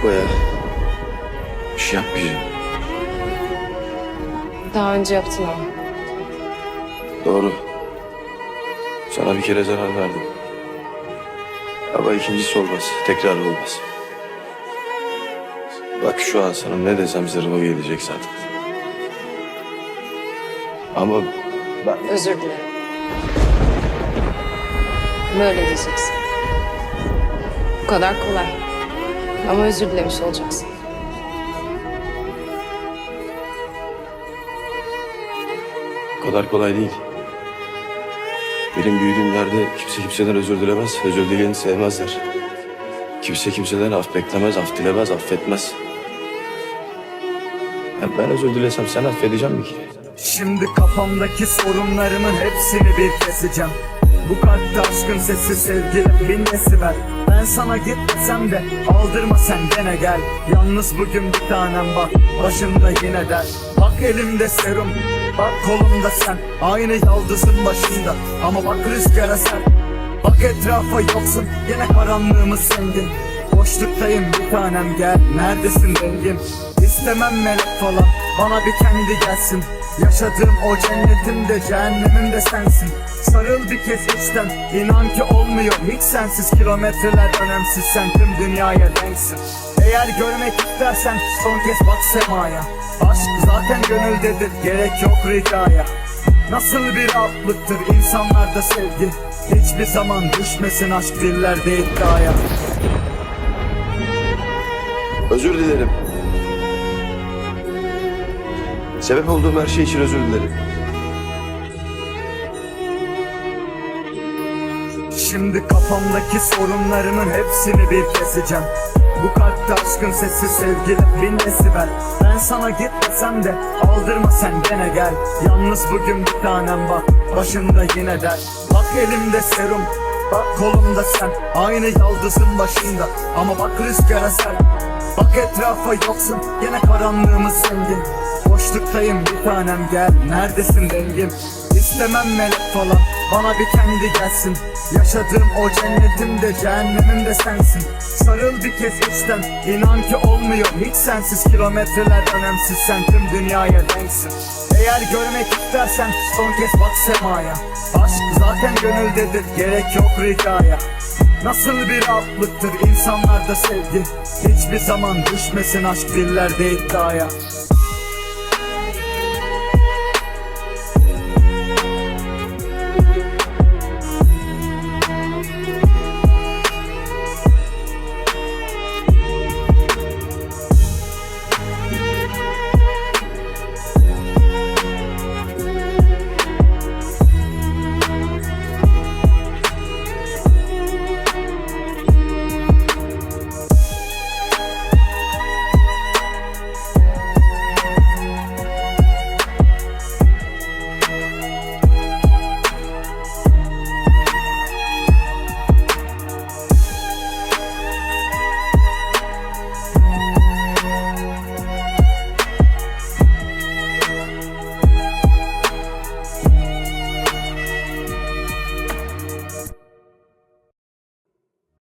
Yapma ya. Bir şey yapmayacağım. Daha önce yaptın ama. Doğru. Sana bir kere zarar verdim. Ama ikincisi olmaz. Tekrar olmaz. Bak şu an sana ne desem zırhıma gelecek zaten. Ama ben Özür dilerim. Böyle diyeceksin. Bu kadar kolay. Ama özür dilemiş olacaksın. o kadar kolay değil. Benim büyüdüğüm yerde kimse kimseden özür dilemez. Özür dileyeni sevmezler. Kimse kimseden af beklemez, af dilemez, affetmez. Hem ben özür dilesem sen affedeceğim mi ki? Şimdi kafamdaki sorunlarımın hepsini bir keseceğim Bu kalpte aşkın sesi sevgilim bin desibel Ben sana git desem de aldırma sen gene gel. Yalnız bugün bir tanem bak başımda yine der. Bak elimde serum bak kolumda sen. Aynı yaldızın başında ama bak rüzgara sen. Bak etrafa yoksun yine karanlığımız zengin Boşluktayım bir tanem gel. Neredesin dengim? İstemem melek falan bana bir kendi gelsin. Yaşadığım o cennetimde cehennemim de sensin. Sarıl bir kez içten inan ki olmuyor. Hiç sensiz Kilometreler önemsiz sen tüm dünyaya denksin Eğer görmek istersen son kez bak semaya. Aşk zaten gönüldedir gerek yok ricaya. Nasıl bir rahatlıktır insanlarda sevgi? Hiçbir zaman düşmesin aşk dillerde iddiaya Özür dilerim. Sebep olduğum her şey için özür dilerim. Şimdi kafamdaki sorunlarımın hepsini bir keseceğim. Bu kalpte aşkın sesi sevgilim bin desibel. Ben sana git de aldırma sen gene gel. Yalnız bugün bir tanem bak başında yine der. Bak elimde serum bak kolumda sen. Aynı yaldızın başında ama bak rüzgara sen Bak etrafa yoksun yine karanlığımız zengin Boşluktayım bir tanem gel neredesin dengim? İstemem melek falan bana bir kendi gelsin. Yaşadığım o cennetimde cehennemim de sensin. Sarıl bir kez içten inan ki olmuyor hiç sensiz. Kilometreler önemsiz sen tüm dünyaya denksin Eğer görmek istersen son kez bak semaya. Aşk zaten gönüldedir gerek yok ricaya Nasıl bir rahatlıktır insanlarda sevgi? Hiçbir zaman düşmesin aşk dillerde iddiaya